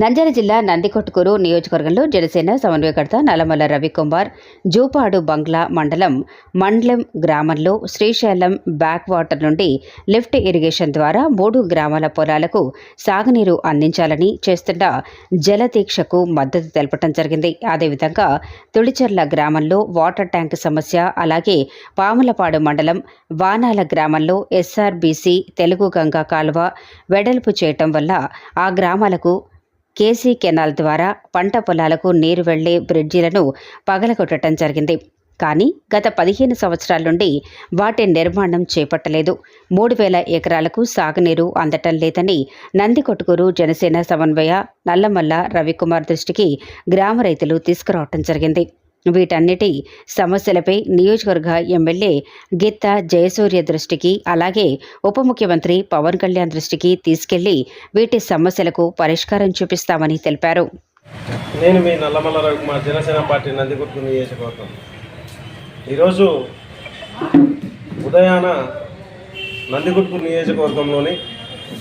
నంద్యాల జిల్లా నందికొట్కూరు నియోజకవర్గంలో జనసేన సమన్వయకర్త నల్లమల్ల రవికుమార్ జూపాడు బంగ్లా మండలం మండలం గ్రామంలో శ్రీశైలం బ్యాక్ వాటర్ నుండి లిఫ్ట్ ఇరిగేషన్ ద్వారా మూడు గ్రామాల పొలాలకు సాగునీరు అందించాలని చేస్తున్న జలదీక్షకు మద్దతు తెలపడం జరిగింది. అదేవిధంగా తుడిచెర్ల గ్రామంలో వాటర్ ట్యాంక్ సమస్య అలాగే పాములపాడు మండలం వానాల గ్రామంలో ఎస్ఆర్బీసీ తెలుగు గంగా కాలువ వెడల్పు చేయటం వల్ల ఆ గ్రామాలకు కేసీ కెనాల్ ద్వారా పంట పొలాలకు నీరు వెళ్ళే బ్రిడ్జిలను పగలగొట్టడం జరిగింది. కానీ గత పదిహేను సంవత్సరాల నుండి వాటి నిర్మాణం చేపట్టలేదు. మూడు వేల ఎకరాలకు సాగునీరు అందటం లేదని నందికొట్టుకూరు జనసేన సమన్వయ నల్లమల్ల రవికుమార్ దృష్టికి గ్రామ రైతులు తీసుకురావటం జరిగింది. వీటన్నిటి సమస్యలపై నియోజకవర్గ ఎమ్మెల్యే గిత్త జయసూర్య దృష్టికి అలాగే ఉప ముఖ్యమంత్రి పవన్ కళ్యాణ్ దృష్టికి తీసుకెళ్ళి వీటి సమస్యలకు పరిష్కారం చూపిస్తామని తెలిపారు. నేను మీ నల్లమల్ల రవికుమార్ జనసేన పార్టీ నందిగుర్తు నియోజకవర్గం. ఈరోజు ఉదయాన నందిగుర్తు నియోజకవర్గంలోని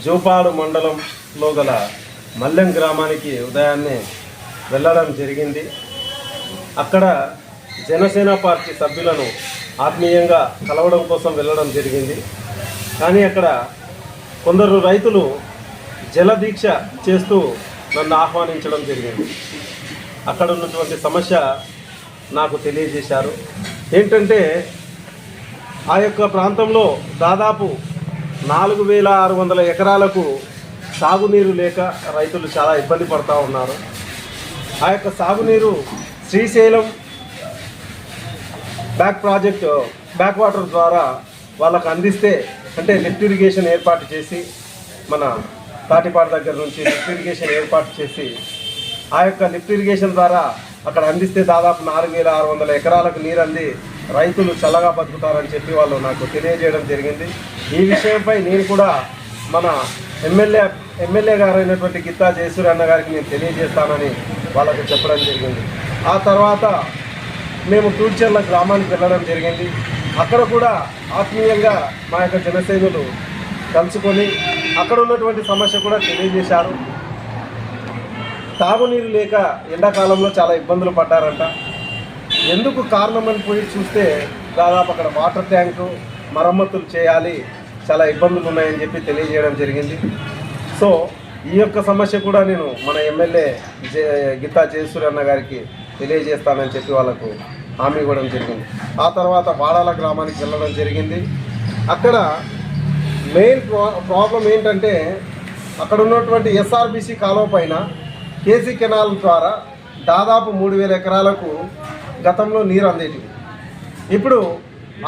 జూపాడు మండలంలో గల మల్లెం గ్రామానికి ఉదయాన్నే వెళ్ళడం జరిగింది. అక్కడ జనసేన పార్టీ సభ్యులను ఆత్మీయంగా కలవడం కోసం వెళ్ళడం జరిగింది. కానీ అక్కడ కొందరు రైతులు జలదీక్ష చేస్తూ నన్ను ఆహ్వానించడం జరిగింది. అక్కడ ఉన్నటువంటి సమస్య నాకు తెలియజేశారు. ఏంటంటే ఆ యొక్క ప్రాంతంలో దాదాపు నాలుగు వేల ఆరు వందల ఎకరాలకు సాగునీరు లేక రైతులు చాలా ఇబ్బంది పడుతూ ఉన్నారు. ఆ యొక్క సాగునీరు Srisailam back project back water ద్వారా వాళ్ళకు అందిస్తే అంటే లిఫ్ట్ ఇరిగేషన్ ఏర్పాటు చేసి మన తాటిపాడు దగ్గర నుంచి లిఫ్ట్ ఇరిగేషన్ ఏర్పాటు చేసి ఆ యొక్క లిఫ్ట్ ఇరిగేషన్ ద్వారా అక్కడ అందిస్తే దాదాపు నాలుగు వేల ఆరు వందల ఎకరాలకు నీరు అంది. రైతులు చల్లగా బతుకుతారని చెప్పి వాళ్ళు నాకు తెలియజేయడం జరిగింది. ఈ విషయంపై నేను కూడా మన ఎమ్మెల్యే ఎమ్మెల్యే గారు అయినటువంటి గిత్తా జయసూరి అన్న గారికి నేను తెలియజేస్తానని వాళ్ళకు చెప్పడం జరిగింది. ఆ తర్వాత మేము తూర్చెర్ల గ్రామానికి వెళ్ళడం జరిగింది. అక్కడ కూడా ఆత్మీయంగా మా యొక్క జనసేనులు కలుసుకొని అక్కడ ఉన్నటువంటి సమస్య కూడా తెలియజేశారు. తాగునీరు లేక ఎండాకాలంలో చాలా ఇబ్బందులు పడ్డారంట. ఎందుకు కారణమని పోయి చూస్తే దాదాపు అక్కడ వాటర్ ట్యాంకు మరమ్మతులు చేయాలి చాలా ఇబ్బందులు ఉన్నాయని చెప్పి తెలియజేయడం జరిగింది. సో ఈ యొక్క సమస్య కూడా నేను మన ఎమ్మెల్యే జే గీతా జయసూరి అన్న గారికి తెలియజేస్తానని చెప్పి వాళ్ళకు హామీ ఇవ్వడం జరిగింది. ఆ తర్వాత వాడాల గ్రామానికి వెళ్ళడం జరిగింది. అక్కడ మెయిన్ ప్రా ప్రాబ్లం ఏంటంటే అక్కడ ఉన్నటువంటి ఎస్ఆర్బిసి కాలువ పైన కేసీ కెనాల్ ద్వారా దాదాపు మూడు వేల ఎకరాలకు గతంలో నీరు అందేటివి. ఇప్పుడు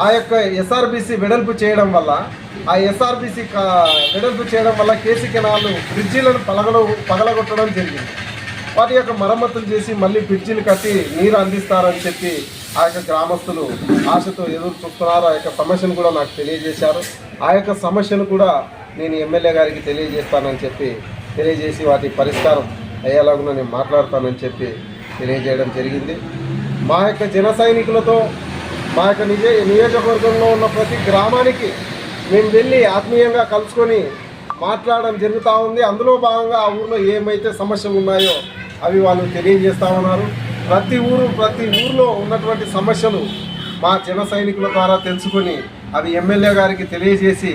ఆ యొక్క ఎస్ఆర్బిసి వెడల్పు చేయడం వల్ల ఆ ఎస్ఆర్బిసి వెడల్పు చేయడం వల్ల కేసీ కెనాల్ బ్రిడ్జీలను పలగల పగలగొట్టడం జరిగింది. వాటి యొక్క మరమ్మతులు చేసి మళ్ళీ బ్రిడ్జీలు కట్టి నీరు అందిస్తారని చెప్పి ఆ యొక్క గ్రామస్తులు ఆశతో ఎదురు చూస్తున్నారు. ఆ యొక్క సమస్యను కూడా నాకు తెలియజేశారు. ఆ యొక్క సమస్యను కూడా నేను ఎమ్మెల్యే గారికి తెలియజేస్తానని చెప్పి తెలియజేసి వాటి పరిష్కారం అయ్యేలాగా నేను మాట్లాడతానని చెప్పి తెలియజేయడం జరిగింది. మా యొక్క జన సైనికులతో మా యొక్క నిజ నియోజకవర్గంలో ఉన్న ప్రతి గ్రామానికి మేము వెళ్ళి ఆత్మీయంగా కలుసుకొని మాట్లాడడం జరుగుతూ ఉంది. అందులో భాగంగా ఆ ఊర్లో ఏమైతే సమస్యలు ఉన్నాయో అవి వాళ్ళు తెలియజేస్తూ ఉన్నారు. ప్రతి ఊరు ప్రతి ఊర్లో ఉన్నటువంటి సమస్యలు మా జన సైనికుల ద్వారా తెలుసుకొని అవి ఎమ్మెల్యే గారికి తెలియజేసి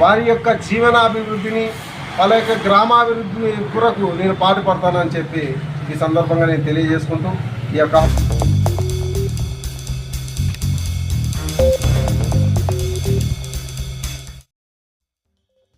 వారి యొక్క జీవనాభివృద్ధిని వాళ్ళ యొక్క గ్రామాభివృద్ధి కొరకు నేను పాటుపడతానని చెప్పి ఈ సందర్భంగా నేను తెలియజేసుకుంటూ ఈ యొక్క